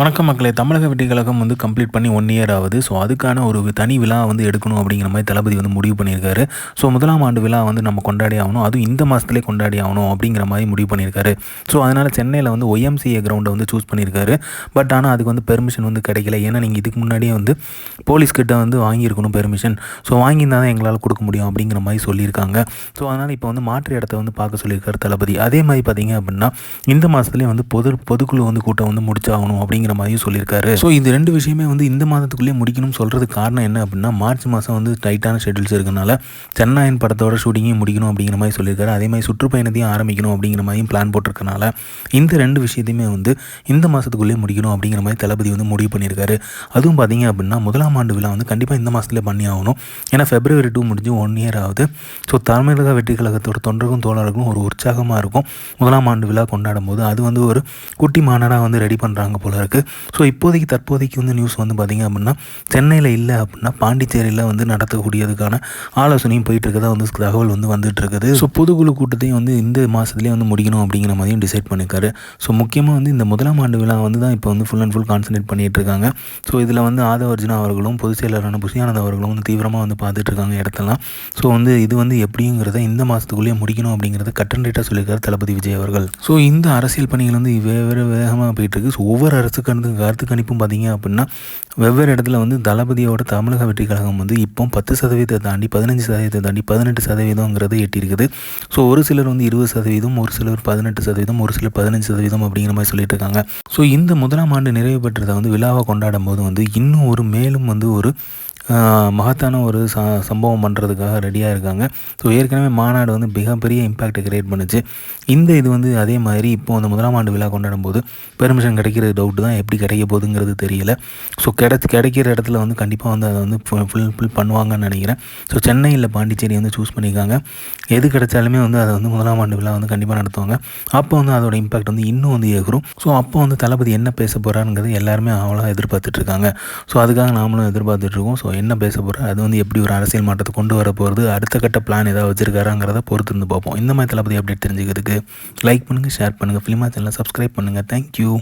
வணக்கம் மக்களே. தமிழக வெற்றி வந்து கம்ப்ளீட் பண்ணி ஒன் இயர் ஆகுது. ஸோ அதுக்கான ஒரு தனி விழா வந்து எடுக்கணும் அப்படிங்கிற மாதிரி தளபதி வந்து முடிவு பண்ணியிருக்காரு. ஸோ முதலாம் ஆண்டு விழா வந்து நம்ம கொண்டாடி ஆகணும். அதுவும் இந்த மாதத்துலேயே கொண்டாடி ஆகணும் அப்படிங்கிற மாதிரி முடிவு பண்ணியிருக்காரு. ஸோ அதனால் சென்னையில் வந்து ஒய்எம்சிஏ கிரவுண்டை வந்து சூஸ் பண்ணியிருக்காரு. பட் ஆனால் அதுக்கு வந்து பெர்மிஷன் வந்து கிடைக்கல. ஏன்னா நீங்கள் இதுக்கு முன்னாடியே வந்து போலீஸ் கிட்ட வந்து வாங்கியிருக்கணும் பெர்மிஷன் ஸோ வாங்கியிருந்தால் தான் எங்களால் கொடுக்க முடியும் அப்படிங்கிற மாதிரி சொல்லியிருக்காங்க. ஸோ அதனால் இப்போ வந்து மாற்று இடத்த வந்து பார்க்க சொல்லியிருக்காரு தளபதி. அதே மாதிரி பார்த்தீங்க அப்படின்னா இந்த மாதத்துலேயே வந்து பொது பொதுக்குழு வந்து கூட்டம் வந்து முடிச்சாகணும் அப்படிங்கிற மாதிரியும் சொல்லியிருக்காரு. ஸோ இது ரெண்டு விஷயமே வந்து இந்த மாதத்துக்குள்ளேயே முடிக்கணும்னு சொல்கிறதுக்கு காரணம் என்ன அப்படின்னா மார்ச் மாதம் வந்து டைட்டான ஷெட்யூல்ஸ் இருக்கனால சென்னாயன் படத்தோட ஷூட்டிங்கையும் முடிக்கணும் அப்படிங்கிற மாதிரி சொல்லியிருக்காரு. அதே மாதிரி சுற்றுப்பயணத்தையும் ஆரம்பிக்கணும் அப்படிங்கிற மாதிரியும் பிளான் போட்டிருக்கனால இந்த ரெண்டு விஷயத்தையுமே வந்து இந்த மாதத்துக்குள்ளேயே முடிக்கணும் அப்படிங்கிற மாதிரி தளபதி வந்து முடிவு பண்ணியிருக்காரு. அதுவும் பார்த்தீங்க அப்படின்னா முதலாம் ஆண்டு விழா வந்து கண்டிப்பாக இந்த மாதத்துலேயே பண்ணி ஆகணும். ஏன்னா ஃபெப்ரவரி டூ முடிஞ்சு ஒன் இயர் ஆகுது. ஸோ தமிழக வெற்றி கழகத்தோட தொண்டருக்கும் தோழருக்கும் ஒரு உற்சாகமாக இருக்கும். முதலாம் ஆண்டு விழா கொண்டாடும் போது அது வந்து ஒரு குட்டி மாநாடாக வந்து ரெடி பண்ணுறாங்க போல இருக்குது ஸோ இப்போதைக்கு தற்போதைக்கு வந்து நியூஸ் வந்து பார்த்திங்க அப்படின்னா சென்னையில் இல்லை அப்படின்னா பாண்டிச்சேரியில் வந்து நடத்தக்கூடியதுக்கான ஆலோசனையும் போயிட்டு இருக்கதா வந்து தகவல் வந்து வந்துட்டு இருக்குது ஸோ பொதுக்குழு கூட்டத்தையும் வந்து இந்த மாதத்துலேயே வந்து முடிக்கணும் அப்படிங்கிற மாதிரியும் டிசைட் பண்ணியிருக்காரு ஸோ முக்கியமாக வந்து இந்த முதலாம் ஆண்டு விழா வந்து தான் இப்போ வந்து ஃபுல் அண்ட் ஃபுல் கான்சன்ட்ரேட் பண்ணிகிட்டு இருக்காங்க ஸோ இதில் வந்து ஆதவர்ஜுனா அவர்களும் பொதுச் செயலரான புஷியானந்த் அவர்களும் வந்து தீவிரமாக வந்து பார்த்துட்டு இருக்காங்க இடத்தெல்லாம். ஸோ வந்து இது வந்து எப்படிங்கிறத இந்த மாதத்துக்குள்ளேயே முடிக்கணும் அப்படிங்கிறத கட்டன் ரேட்டாக சொல்லியிருக்காரு தளபதி விஜய் அவர்கள். ஸோ இந்த அரசியல் பணிகள் வந்து வேறு வேகமாக போயிட்டு இருக்கு ஸோ ஒவ்வொரு அரசு கருத்து கருத்து கணிப்பும் பார்த்தீங்க அப்படின்னா வெவ்வேறு இடத்துல வந்து தளபதியோட தமிழக வெற்றி கழகம் வந்து இப்போ பத்து சதவீதத்தை தாண்டி பதினஞ்சு சதவீதத்தை தாண்டி பதினெட்டு சதவீதங்கிறது எட்டியிருக்குது. ஸோ ஒரு சிலர் வந்து இருபது சதவீதம் ஒரு சிலர் பதினெட்டு சதவீதம் ஒரு சிலர் பதினஞ்சு சதவீதம் அப்படிங்கிற மாதிரி சொல்லிட்டு இருக்காங்க. ஸோ இந்த முதலாம் ஆண்டு நிறைவு பெற்றதை வந்து விழாவை கொண்டாடும் போது வந்து இன்னும் ஒரு மேலும் வந்து ஒரு மகத்தான ஒரு ச சம்பவம் பண்ணுறதுக்காக ரெடியாக இருக்காங்க. ஸோ ஏற்கனவே மாநாடு வந்து மிகப்பெரிய இம்பேக்டை கிரியேட் பண்ணுச்சு. இந்த இது வந்து அதே மாதிரி இப்போ அந்த முதலாம் ஆண்டு விழா கொண்டாடும் போது பெர்மிஷன் கிடைக்கிற டவுட்டு தான் எப்படி கிடைக்க போகுதுங்கிறது தெரியல. ஸோ கிடைச்சி கிடைக்கிற இடத்துல வந்து கண்டிப்பாக வந்து அதை வந்து ஃபுல் ஃபுல் பண்ணுவாங்கன்னு நினைக்கிறேன். ஸோ சென்னையில் பாண்டிச்சேரி வந்து சூஸ் பண்ணியிருக்காங்க. எது கிடைச்சாலுமே வந்து அதை வந்து முதலாம் ஆண்டு விழா வந்து கண்டிப்பாக நடத்துவாங்க. அப்போ வந்து அதோட இம்பாக்ட் வந்து இன்னும் வந்து ஏகரும் ஸோ அப்போ வந்து தளபதி என்ன பேச போகிறாருங்கிறது எல்லாருமே அவ்வளோ எதிர்பார்த்துட்ருக்காங்க ஸோ அதுக்காக நாமளும் எதிர்பார்த்துட்ருக்கோம் ஸோ என்ன பேச போகிறார் அது வந்து எப்படி ஒரு அரசியல் மாற்றத்தை கொண்டு வர போகிறது அடுத்த கட்ட பிளான் ஏதாவது வச்சிருக்காராங்கிறத பொறுத்து இருந்து பார்ப்போம். இந்த மாதிரி தளபதி அப்டேட் தெரிஞ்சுக்கிறதுக்கு லைக் பண்ணுங்கள் ஷேர் பண்ணுங்கள் ஃபிலிமா சேனலை சப்ஸ்கிரைப் பண்ணுங்கள் தேங்க்யூ